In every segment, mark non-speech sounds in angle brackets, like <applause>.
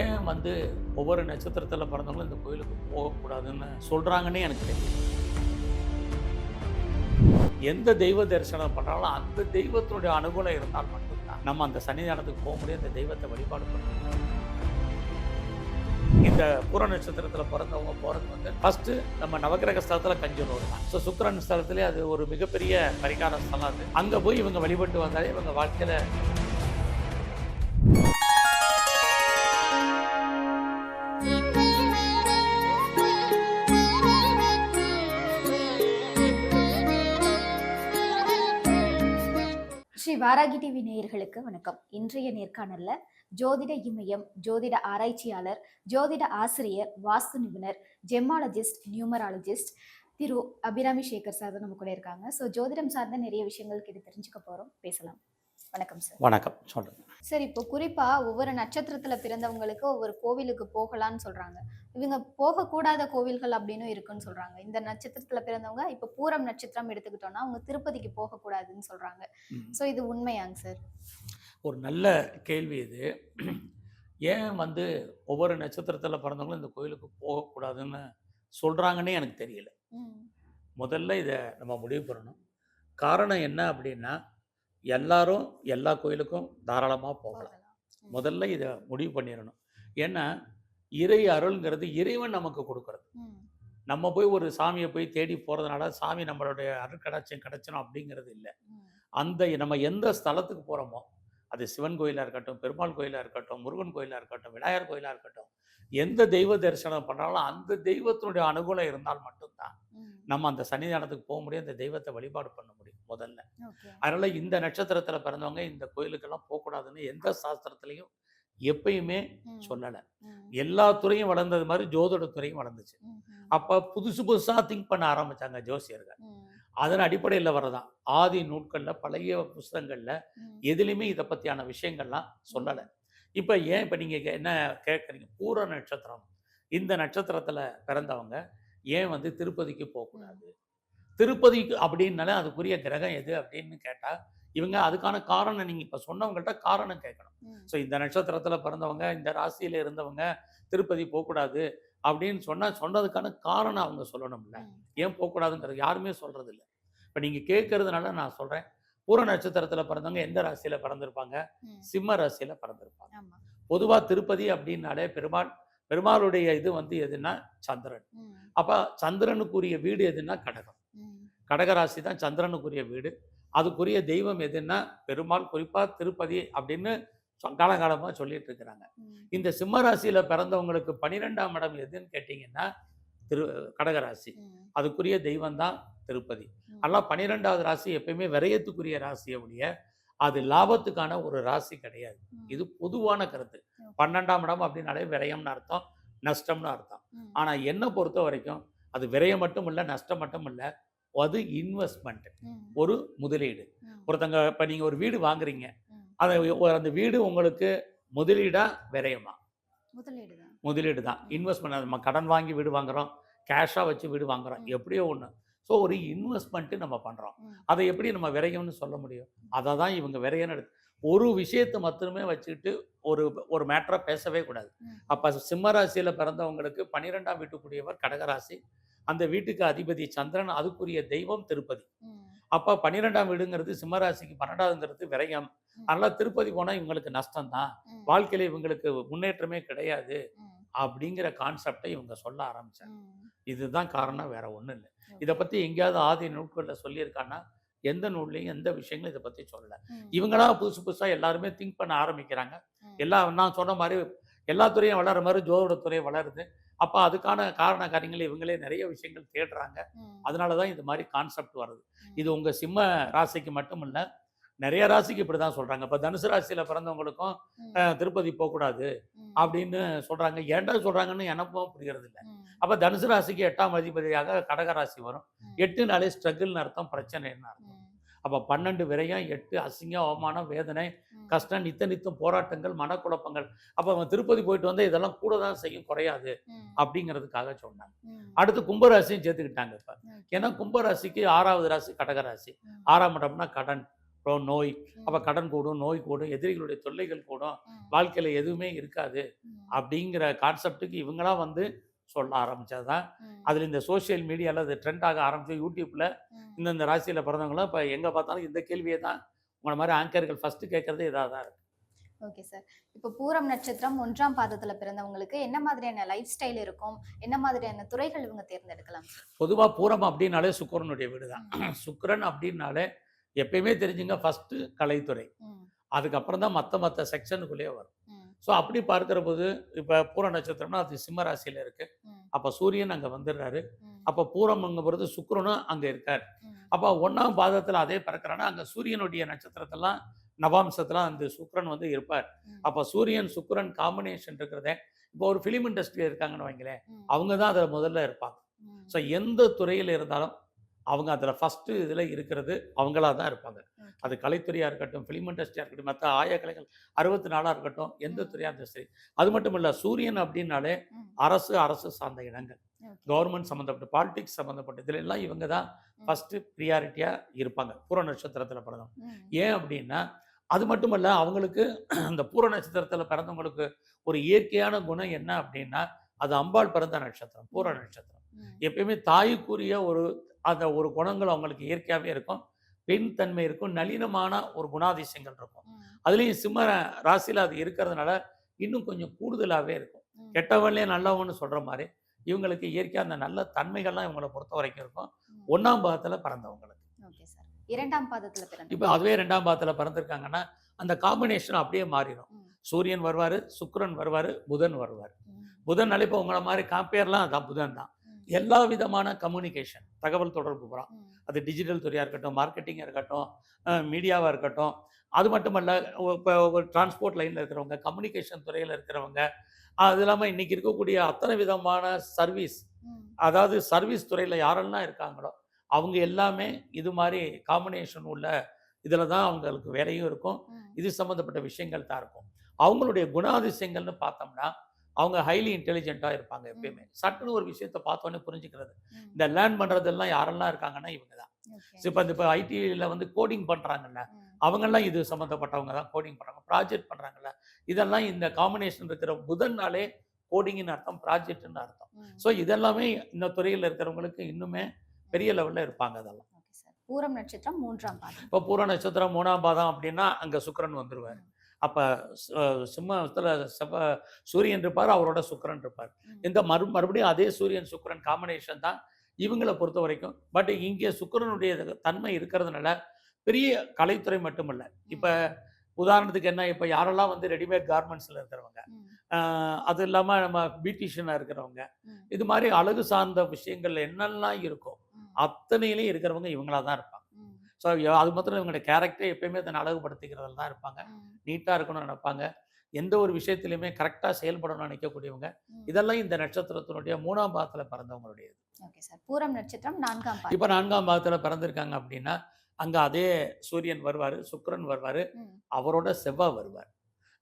ஏன் வந்து ஒவ்வொரு நட்சத்திரத்தில் பிறந்தவங்களும் இந்த கோயிலுக்கு போகக்கூடாதுன்னு சொல்கிறாங்கன்னே எனக்கு தெரியும் எந்த தெய்வ தரிசனம் பண்ணாலும் அந்த தெய்வத்தினுடைய அனுகூலம் இருந்தால் மட்டும்தான் நம்ம அந்த சன்னிதானத்துக்கு போக முடியும் அந்த தெய்வத்தை வழிபாடு பண்ண இந்த பூர நட்சத்திரத்தில் பிறந்தவங்க போகிறது வந்து ஃபஸ்ட்டு நம்ம நவகிரக ஸ்தலத்தில் கஞ்சனூர் தான். ஸோ சுக்கிரன் ஸ்தலத்திலே அது ஒரு மிகப்பெரிய பரிகார ஸ்தலம் அது. அங்கே போய் இவங்க வழிபட்டு வந்தாலே இவங்க வாழ்க்கையில் ஸ்ரீ வாராகி டிவி நேயர்களுக்கு வணக்கம். இன்றைய நேர்காணல்ல ஜோதிட இமயம் ஜோதிட ஆராய்ச்சியாளர் ஜோதிட ஆசிரியர் வாஸ்து நிபுணர் gemologist numerologist Thiru Abirami Sekar sir தான் நம்ம கூட இருக்காங்க. ஸோ ஜோதிடம் சார்ந்த நிறைய விஷயங்கள் கிட்ட தெரிஞ்சுக்க போறோம். பேசலாம். வணக்கம் சார் வணக்கம். சொல்கிறேன் சார் இப்போ குறிப்பா ஒவ்வொரு நட்சத்திரத்துல பிறந்தவங்களுக்கு ஒவ்வொரு கோவிலுக்கு போகலாம்னு சொல்றாங்க. இவங்க போகக்கூடாத கோவில்கள் அப்படின்னு இருக்குன்னு சொல்றாங்க. இந்த நட்சத்திரத்துல பிறந்தவங்க இப்போ பூரம் நட்சத்திரம் எடுத்துக்கிட்டோம்னா அவங்க திருப்பதிக்கு போகக்கூடாதுன்னு சொல்றாங்க. ஸோ இது உண்மையாங்க சார் ஒரு நல்ல கேள்வி இது. ஏன் வந்து ஒவ்வொரு நட்சத்திரத்தில் பிறந்தவங்களும் இந்த கோயிலுக்கு போகக்கூடாதுன்னு சொல்கிறாங்கன்னே எனக்கு தெரியல. முதல்ல இதை நம்ம முடிவு பண்ணணும். காரணம் என்ன அப்படின்னா எல்லாரும் எல்லா கோயிலுக்கும் தாராளமாக போகலாம். முதல்ல இதை முடிவு பண்ணிடணும். ஏன்னா இறை அருள்ங்கிறது இறைவன் நமக்கு கொடுக்கறது. நம்ம போய் ஒரு சாமியை போய் தேடி போகிறதுனால சாமி நம்மளுடைய அருட்கடாட்சியம் கிடைச்சணும் அப்படிங்கிறது இல்லை. அந்த நம்ம எந்த ஸ்தலத்துக்கு போகிறோமோ அது சிவன் கோயிலாக இருக்கட்டும் பெருமாள் கோயிலாக இருக்கட்டும் முருகன் கோயிலாக இருக்கட்டும் விநாயகர் கோயிலாக இருக்கட்டும் எந்த தெய்வ தரிசனம் பண்ணாலும் அந்த தெய்வத்தினுடைய அனுகூலம் இருந்தால் மட்டும்தான். நம்ம அந்த சன்னிதானத்துக்கு போக முடியும் அந்த தெய்வத்தை வழிபாடு பண்ண முடியும். முதல்ல. அதனால இந்த நட்சத்திரத்தில் பிறந்தவங்க இந்த கோயிலுக்கெல்லாம் போகக்கூடாதுன்னு எந்த சாஸ்திரத்துலையும் எப்பயுமே சொல்லலை. எல்லா துறையும் வளர்ந்தது மாதிரி ஜோதிட துறையும் வளர்ந்துச்சு. அப்போ புதுசு புதுசாக திங்க் பண்ண ஆரம்பிச்சாங்க ஜோசியர்கள். அதன் அடிப்படையில் வரதான் ஆதி நூட்களில் பழைய புஸ்தகங்களில் எதுலேயுமே இதை பற்றியான விஷயங்கள்லாம் சொல்லலை. இப்போ ஏன் இப்போ நீங்கள் என்ன கேட்குறீங்க பூர நட்சத்திரம். இந்த நட்சத்திரத்தில் பிறந்தவங்க ஏன் வந்து திருப்பதிக்கு போகக்கூடாது? திருப்பதிக்கு அப்படின்னாலே அதுக்குரிய கிரகம் எது அப்படின்னு கேட்டால் இவங்க அதுக்கான காரணம் நீங்கள் இப்போ சொன்னவங்கள்ட்ட காரணம் கேட்கணும். ஸோ இந்த நட்சத்திரத்தில் பிறந்தவங்க இந்த ராசியில் இருந்தவங்க திருப்பதி போகக்கூடாது அப்படின்னு சொன்னால் சொன்னதுக்கான காரணம் அவங்க சொல்லணும்ல. ஏன் போகக்கூடாதுங்கிறது யாருமே சொல்கிறது இல்லை இப்போ நீங்கள் கேட்கறதுனால நான் சொல்கிறேன் பூர நட்சத்திரத்தில் பிறந்தவங்க எந்த ராசியில் பிறந்திருப்பாங்க. சிம்ம ராசியில் பிறந்திருப்பாங்க. பொதுவாக திருப்பதி அப்படின்னாலே பெருமாள் பெருமாளுடைய இது வந்து எதுன்னா சந்திரன். அப்போ சந்திரனுக்குரிய வீடு எதுன்னா கடகம். கடகராசி தான் சந்திரனுக்குரிய வீடு. அதுக்குரிய தெய்வம் எதுன்னா பெருமாள் குறிப்பாக திருப்பதி அப்படின்னு காலகாலமாக சொல்லிட்டு இருக்கிறாங்க. இந்த சிம்ம ராசியில பிறந்தவங்களுக்கு பன்னிரெண்டாம் இடம் எதுன்னு கேட்டிங்கன்னா திரு கடகராசி. அதுக்குரிய தெய்வம் தான் திருப்பதி. ஆனால் பன்னிரெண்டாவது ராசி எப்பயுமே விரயத்துக்குரிய ராசியை ஒழிய அது லாபத்துக்கான ஒரு ராசி கிடையாது. இது பொதுவான கருத்து. பன்னெண்டாம் இடம் அப்படின்னாலே விரயம்னு அர்த்தம் நஷ்டம்னு அர்த்தம். ஆனால் என்னை பொறுத்த வரைக்கும் அது விரயம் மட்டும் இல்லை நஷ்டம் மட்டும் இல்லை அது இன்வெஸ்ட்மெண்ட் ஒரு முதலீடு. ஒருத்தங்க இப்போ நீங்கள் ஒரு வீடு வாங்குறீங்க. ம். அந்த வீடு உங்களுக்கு முதலீடா விரயமா? முதலீடு தான் இன்வெஸ்ட்மெண்ட் நம்ம கடன் வாங்கி வீடு வாங்குறோம். கேஷாக வச்சு வீடு வாங்குறோம். எப்படியோ ஒன்று ஸோ ஒரு இன்வெஸ்ட்மெண்ட்டு நம்ம பண்ணுறோம் அதை எப்படி நம்ம விரயம்னு சொல்ல முடியும்? அதை தான் இவங்க விரயம்னு எடுத்து ஒரு விஷயத்தை மட்டுமே வச்சுக்கிட்டு ஒரு ஒரு மேட்டரை பேசவே கூடாது. அப்போ சிம்ம ராசியில் பிறந்தவங்களுக்கு பன்னிரெண்டாம் வீட்டுக்குரியவர் கடகராசி. அந்த வீட்டுக்கு அதிபதி சந்திரன் அதுக்குரிய தெய்வம் திருப்பதி. அப்போ பன்னிரெண்டாம் வீடுங்கிறது சிம்ம ராசிக்கு பன்னெண்டாவதுங்கிறது விரயம். அதனால் திருப்பதி போனால் இவங்களுக்கு நஷ்டம் தான். வாழ்க்கையில் இவங்களுக்கு முன்னேற்றமே கிடையாது. அப்படிங்கிற கான்செப்டை இவங்க சொல்ல ஆரம்பிச்சாங்க. இதுதான் காரணம் வேற ஒன்றும் இல்லை. இதை பற்றி எங்கேயாவது ஆதி நூட்களில் சொல்லியிருக்கான்னா எந்த நூல்லையும் எந்த விஷயங்களும் இதை பற்றி சொல்லலை. இவங்களா புதுசு புதுசாக எல்லாருமே திங்க் பண்ண ஆரம்பிக்கிறாங்க. எல்லாம் நான் சொன்ன மாதிரி எல்லா துறையும் வளர மாதிரி ஜோதிட துறை வளருது. அப்போ அதுக்கான காரண காரியங்கள் இவங்களே நிறைய விஷயங்கள் தேடுறாங்க. அதனால தான் இது மாதிரி கான்செப்ட் வருது. இது உங்கள் சிம்ம ராசிக்கு மட்டும் இல்லை நிறைய ராசிக்கு இப்படி தான் சொல்கிறாங்க இப்போ தனுசு ராசியில் பிறந்தவங்களுக்கும் திருப்பதி போகக்கூடாது அப்படின்னு சொல்கிறாங்க ஏன்டா சொல்கிறாங்கன்னு எனக்கும் புரியறது இல்லை அப்போ தனுசு ராசிக்கு எட்டாம் அதிபதியாக கடகராசி வரும். ம், எட்டு நாளே ஸ்ட்ரகிள்னு அர்த்தம் பிரச்சனைன்னு அர்த்தம். அப்போ பன்னெண்டு விரயம் எட்டு அசிங்கம் அவமானம் வேதனை கஷ்டம் நித்த நித்தம் போராட்டங்கள் மனக்குழப்பங்கள். அப்போ அவன் திருப்பதி போயிட்டு வந்தால் இதெல்லாம் கூட தான் செய்யும் குறையாது. அப்படிங்கிறதுக்காக சொன்னாங்க. அடுத்து கும்பராசியும் சேர்த்துக்கிட்டாங்க இப்போ. ஏன்னா கும்பராசிக்கு ஆறாவது ராசி கடகராசி. ஆறாம் இடம்னா கடன் அப்புறம் நோய். அப்போ கடன் கூடும் நோய் கூடும் எதிரிகளுடைய தொல்லைகள் கூடும். வாழ்க்கையில் எதுவுமே இருக்காது. அப்படிங்கிற கான்செப்ட்டுக்கு இவங்களாம் வந்து சொல்ல ஆரம்பிச்சது தான் அதில் இந்த சோஷியல் மீடியாவில் அது ட்ரெண்ட் ஆக ஆரம்பிச்சு யூடியூப்பில். இந்தந்த ராசியில் பிறந்தவங்களும் இப்போ எங்கே பார்த்தாலும் இந்த கேள்வியை தான். உங்களை மாதிரி ஆங்கர்கள் ஃபஸ்ட்டு கேட்குறது இதாக தான் இருக்கு. ஓகே சார் இப்போ பூரம் நட்சத்திரம் ஒன்றாம் பாதத்துல பிறந்தவங்களுக்கு என்ன மாதிரியான லைஃப் ஸ்டைல் இருக்கும்? என்ன மாதிரியான துறைகள் இவங்க தேர்ந்தெடுக்கலாம்? பொதுவாக பூரம் அப்படின்னாலே சுக்கிரனுடைய வீடு தான் <clears throat> சுக்கிரன் அப்படின்னாலே எப்பயுமே தெரிஞ்சுங்க ஃபஸ்ட்டு கலைத்துறை. அதுக்கப்புறம் தான் மற்ற மற்ற செக்ஷனுக்குள்ளேயே வரும். ஸோ அப்படி பார்க்கிற போது இப்போ பூர நட்சத்திரம்னா அது சிம்ம ராசியில் இருக்குது ம், அப்போ சூரியன் அங்கே வந்துடுறாரு அப்போ பூரம்ங்க பொழுது சுக்கிரனும் அங்கே இருக்கார். அப்போ ஒன்றாம் பாதத்தில் அதே பிறக்கிறான்னா அங்கே சூரியனுடைய நட்சத்திரத்தெல்லாம் நவாம்சத்தில் அந்த சுக்கிரன் வந்து இருப்பார். அப்போ சூரியன் சுக்கிரன் காம்பினேஷன் இருக்கிறதே இப்போ ஒரு ஃபிலிம் இண்டஸ்ட்ரி இருக்காங்கன்னு வைங்களேன் அவங்க தான் அதில் முதல்ல இருப்பாங்க. ஸோ எந்த துறையில் இருந்தாலும் அவங்க அதில் ஃபஸ்ட்டு இதில் இருக்கிறது அவங்களா தான் இருப்பாங்க. அது கலைத்துறையாக இருக்கட்டும் ஃபிலிம் இண்டஸ்ட்ரியாக இருக்கட்டும் மற்ற ஆய கலைகள் அறுபத்தி நாலாக இருக்கட்டும் எந்த. துறையாக இருந்தாலும் சரி அது மட்டும் இல்லை சூரியன் அப்படின்னாலே அரசு அரசு சார்ந்த இடங்கள். கவர்மெண்ட் சம்மந்தப்பட்ட பாலிடிக்ஸ் சம்மந்தப்பட்ட இதில் எல்லாம் இவங்க தான். ஃபஸ்ட்டு ப்ரியாரிட்டியாக இருப்பாங்க பூர நட்சத்திரத்தில் பிறந்தவங்க ம், ஏன் அப்படின்னா அது மட்டுமல்ல அவங்களுக்கு <clears throat> அந்த பூர நட்சத்திரத்தில் பிறந்தவங்களுக்கு ஒரு இயற்கையான குணம் என்ன அப்படின்னா அது அம்பாள் பிறந்த நட்சத்திரம் பூர. நட்சத்திரம் எப்பயுமே தாய்க்குரிய ஒரு அந்த ஒரு குணங்கள் அவங்களுக்கு இயற்கையாகவே இருக்கும். பெண் தன்மை இருக்கும். நளினமான ஒரு குணாதிசயங்கள் இருக்கும். அதுலேயும் சிம்ம ராசியில் அது இருக்கிறதுனால இன்னும் கொஞ்சம் கூடுதலாகவே இருக்கும். கெட்டவன்லேயே நல்லவன்னு சொல்கிற மாதிரி இவங்களுக்கு இயற்கையாக அந்த நல்ல தன்மைகள்லாம் இவங்களை பொறுத்த வரைக்கும் இருக்கும். ஒன்றாம் பாகத்தில் பிறந்தவங்களுக்கு. இரண்டாம் பாதத்துல பிறந்த இப்போ அதுவே ரெண்டாம் பாகத்தில் பிறந்திருக்காங்கன்னா அந்த காம்பினேஷன் அப்படியே மாறிடும். சூரியன் வருவார் சுக்கிரன் வருவார் புதன் வருவார். புதன் இப்போ உங்களை மாதிரி காம்பேர்லாம் அதான் புதன் தான். எல்லா விதமான கம்யூனிகேஷன் தகவல் தொடர்பு புறம். அது டிஜிட்டல் துறையாக இருக்கட்டும் மார்க்கெட்டிங்காக இருக்கட்டும் மீடியாவாக இருக்கட்டும். அது மட்டும் இல்ல இப்போ ஒரு டிரான்ஸ்போர்ட் லைனில் இருக்கிறவங்க கம்யூனிகேஷன் துறையில் இருக்கிறவங்க அது இல்லாமல் இன்னைக்கு இருக்கக்கூடிய அத்தனை விதமான சர்வீஸ் அதாவது சர்வீஸ் துறையில் யாரெல்லாம் இருக்காங்களோ அவங்க எல்லாமே இது மாதிரி காம்பினேஷன் உள்ள இதில் தான் அவங்களுக்கு வேலையும் இருக்கும். இது சம்மந்தப்பட்ட விஷயங்கள் தான் இருக்கும். அவங்களுடைய குணாதிசயங்கள்னு பார்த்தோம்னா அவங்க ஹைலி இன்டெலிஜென்ட்டாக இருப்பாங்க எப்பயுமே. சட்டுன்னு ஒரு விஷயத்தை பார்த்தோன்னே புரிஞ்சுக்கிறது. இந்த லேர்ன் பண்ணுறதெல்லாம் யாரெல்லாம் இருக்காங்கன்னா இவங்க தான். இப்போ இந்த இப்போ ஐடியில் வந்து கோடிங் பண்ணுறாங்கல்ல அவங்கெல்லாம் இது சம்மந்தப்பட்டவங்க தான் கோடிங் பண்ணுறாங்க ப்ராஜெக்ட் பண்ணுறாங்கல்ல இதெல்லாம் இந்த காம்பினேஷன் இருக்கிற புதன்னாலே கோடிங்னு அர்த்தம் ப்ராஜெக்ட்னு அர்த்தம். ஸோ இதெல்லாமே இந்த துறையில் இருக்கிறவங்களுக்கு இன்னுமே பெரிய லெவலில் இருப்பாங்க அதெல்லாம். பூரம் நட்சத்திரம் மூன்றாம் பாதம். இப்போ பூர நட்சத்திரம் மூணாம் பாதம் அப்படின்னா அங்கே சுக்கிரன் வந்துருவார். அப்போ சிம்மத்தில் செவ்வ சூரியன் இருப்பார் அவரோட சுக்கிரன் இருப்பார். இந்த மறு மறுபடியும் அதே சூரியன் சுக்கிரன் காம்பினேஷன் தான் இவங்களை பொறுத்த வரைக்கும். பட் இங்கே சுக்கிரனுடைய தன்மை இருக்கிறதுனால பெரிய கலைத்துறை மட்டுமல்ல. இப்போ உதாரணத்துக்கு என்ன இப்போ யாரெல்லாம் வந்து ரெடிமேட் கார்மெண்ட்ஸில் இருக்கிறவங்க அது இல்லாமல் நம்ம பியூட்டிஷியனாக இருக்கிறவங்க இது மாதிரி அழகு சார்ந்த விஷயங்கள் என்னெல்லாம் இருக்கோ அத்தனையிலையும் இருக்கிறவங்க இவங்களா தான் இருப்பாங்க. ஸோ அது மாத்திரம் இவங்களோட கேரக்டர் எப்பயுமே தன்னை அழகுபடுத்திக்கிறதுல தான் இருப்பாங்க. நீட்டாக இருக்கணும்னு நினைப்பாங்க. எந்த ஒரு விஷயத்திலையுமே கரெக்டாக செயல்படணும்னு நினைக்கக்கூடியவங்க. இதெல்லாம் இந்த நட்சத்திரத்தினுடைய மூணாம் பாகத்தில் பிறந்தவங்களுடையது. ஓகே சார் பூரம் நட்சத்திரம் நான்காம் இப்போ நான்காம் பாகத்தில் பிறந்திருக்காங்க அப்படின்னா அங்கே அதே சூரியன் வருவார் சுக்கிரன் வருவார். அவரோட செவ்வாய் வருவார்.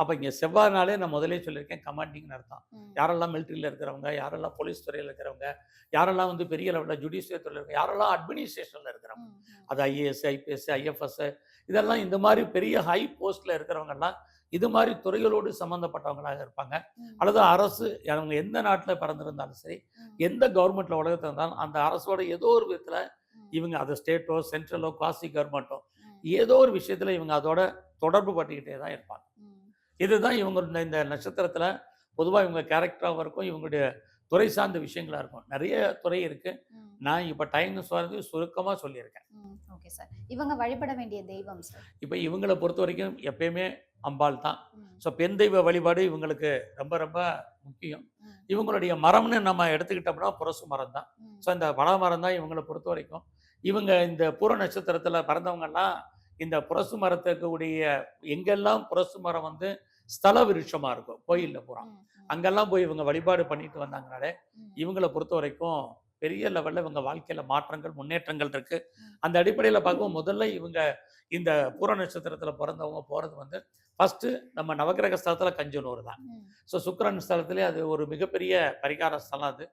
அப்போ இங்கே செவ்வாய்னாலே நான் முதலே சொல்லியிருக்கேன் கமாண்டிங்னு அர்த்தம். யாரெல்லாம் மிலிட்ரியில் இருக்கிறவங்க யாரெல்லாம் போலீஸ் துறையில் இருக்கிறவங்க யாரெல்லாம் வந்து பெரிய லெவலில் ஜுடிஷியல் துறையில் இருக்க யாரெல்லாம் அட்மினிஸ்ட்ரேஷனில் இருக்கிறவங்க அது ஐஏஎஸ் ஐபிஎஸ் ஐஎஃப்எஸ் இதெல்லாம் இந்த மாதிரி பெரிய ஹை போஸ்ட்டில் இருக்கிறவங்கெல்லாம் இது மாதிரி துறைகளோடு சம்மந்தப்பட்டவங்களாக இருப்பாங்க. அல்லது அரசு அவங்க எந்த நாட்டில் பிறந்திருந்தாலும் சரி எந்த கவர்மெண்ட்டில் உலகத்தில் இருந்தாலும் அந்த அரசோட ஏதோ ஒரு விதத்தில் இவங்க அது ஸ்டேட்டோ சென்ட்ரலோ குவாசி கவர்மெண்ட்டோ ஏதோ ஒரு விஷயத்தில் இவங்க அதோட தொடர்பு பட்டுக்கிட்டே தான் இருப்பாங்க. இதுதான் இவங்க இந்த- நட்சத்திரத்தில் பொதுவாக இவங்க கேரக்டராகவும் இருக்கும். இவங்களுடைய துறை சார்ந்த விஷயங்களாக இருக்கும். நிறைய துறை இருக்குது நான் இப்போ டைம் சொல்றது சுருக்கமாக சொல்லியிருக்கேன். ஓகே சார் இவங்க வழிபட வேண்டிய தெய்வம் சார் இப்போ இவங்களை பொறுத்த வரைக்கும் எப்பயுமே அம்பாள் தான். ஸோ பெண் தெய்வ வழிபாடு இவங்களுக்கு ரொம்ப ரொம்ப முக்கியம். இவங்களுடைய மரம்னு நம்ம எடுத்துக்கிட்டோம்னா புரசு மரம் தான். ஸோ இந்த பல மரம் தான் இவங்களை பொறுத்த வரைக்கும். இவங்க இந்த பூர நட்சத்திரத்தில் பிறந்தவங்கெல்லாம் இந்த புரசு மரத்துக்கு உடைய எங்கெல்லாம் புரசு மரம் வந்து ஸ்தல விருட்சமாக இருக்கும் கோயிலில் பூரா. அங்கெல்லாம் போய் இவங்க வழிபாடு பண்ணிட்டு வந்தாங்கனாலே இவங்களை பொறுத்த வரைக்கும் பெரிய லெவலில் இவங்க வாழ்க்கையில் மாற்றங்கள் முன்னேற்றங்கள் இருக்கு. அந்த அடிப்படையில் பார்க்கும்போது முதல்ல இவங்க இந்த பூர நட்சத்திரத்தில் பிறந்தவங்க போகிறது வந்து ஃபர்ஸ்ட் நம்ம நவகிரக ஸ்தலத்தில் கஞ்சனூர் தான். ஸோ சுக்கிரன் ஸ்தலத்திலே அது ஒரு மிகப்பெரிய பரிகார ஸ்தலம் அது.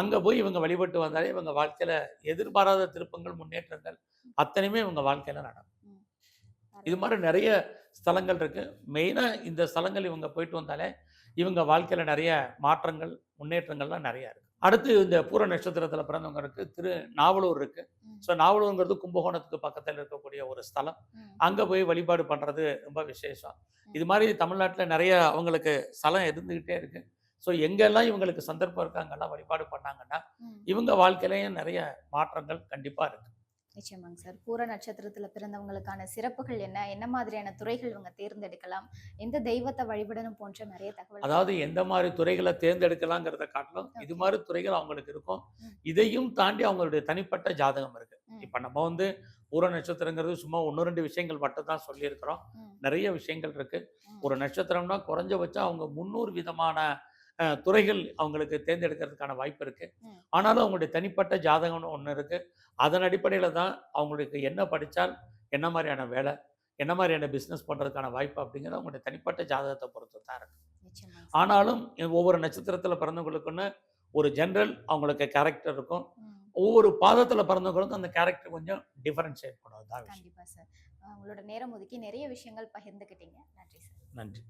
அங்கே போய் இவங்க வழிபட்டு வந்தாலே இவங்க வாழ்க்கையில் எதிர்பாராத திருப்பங்கள் முன்னேற்றங்கள் அத்தனையுமே இவங்க வாழ்க்கையில் நடக்கும். இது மாதிரி நிறைய ஸ்தலங்கள் இருக்குது மெயினாக இந்த ஸ்தலங்கள் இவங்க போயிட்டு வந்தாலே இவங்க வாழ்க்கையில் நிறைய மாற்றங்கள் முன்னேற்றங்கள்லாம் நிறையா இருக்குது அடுத்து இந்த பூர நட்சத்திரத்தில் பிறந்தவங்களுக்கு திரு நாவலூர் இருக்குது. ஸோ நாவலூருங்கிறது கும்பகோணத்துக்கு பக்கத்தில் இருக்கக்கூடிய ஒரு ஸ்தலம். அங்கே போய் வழிபாடு பண்ணுறது ரொம்ப விசேஷம். இது மாதிரி தமிழ்நாட்டில் நிறைய அவங்களுக்கு ஸ்தலம் இருந்துக்கிட்டே இருக்கு. ஸோ எங்கெல்லாம் இவங்களுக்கு சந்தர்ப்பம் இருக்கு அங்கெல்லாம் வழிபாடு பண்ணாங்கன்னா. இவங்க வாழ்க்கையிலையும் நிறைய மாற்றங்கள் கண்டிப்பாக இருக்கு. நிச்சயமாங்க சார். பூர நட்சத்திரத்துல பிறந்தவங்களுக்கான சிறப்புகள் என்ன? என்ன மாதிரியான துறைகள் இவங்க தேர்ந்தெடுக்கலாம்? எந்த தெய்வத்தை வழிபடணும் போன்ற நிறைய தகவல் அதாவது எந்த மாதிரி துறைகளை தேர்ந்தெடுக்கலாங்கிறத காட்டிலும் இது மாதிரி துறைகள் அவங்களுக்கு இருக்கும். இதையும் தாண்டி அவங்களுடைய தனிப்பட்ட ஜாதகம் இருக்கு. இப்போ நம்ம வந்து பூர நட்சத்திரங்கிறது சும்மா ஒன்று ரெண்டு விஷயங்கள் மட்டும் தான் சொல்லியிருக்கிறோம். நிறைய விஷயங்கள் இருக்கு. ஒரு நட்சத்திரம்னா குறைஞ்சபட்சம் அவங்க முந்நூறு விதமான துறைகள் அவங்களுக்கு தேர்ந்தெடுக்கிறதுக்கான வாய்ப்பு இருக்கு. ம். ஆனாலும் அவங்களுடைய தனிப்பட்ட ஜாதகம்னு ஒன்று இருக்கு. அதன் அடிப்படையில் தான் அவங்களுக்கு என்ன படித்தால் என்ன மாதிரியான வேலை என்ன மாதிரியான பிஸ்னஸ் பண்ணுறதுக்கான வாய்ப்பு அப்படிங்கிறது அவங்களுடைய தனிப்பட்ட ஜாதகத்தை பொறுத்து தான் இருக்கு. நிச்சயமாங்க சார். ஆனாலும் ஒவ்வொரு நட்சத்திரத்தில் பிறந்தவங்களுக்குன்னு ஒரு ஜென்ரல் அவங்களுக்கு கேரக்டர் இருக்கும். ஒவ்வொரு பாதத்தில் பிறந்தவங்களுக்கும் அந்த கேரக்டர் கொஞ்சம் டிஃபரன்ஷியேட் பண்ணுறது தான் விஷயம். கண்டிப்பா சார் உங்களோட நேரம் ஒதுக்கி நிறைய விஷயங்கள் பகிர்ந்துக்கிட்டீங்க. நன்றி சார் நன்றி.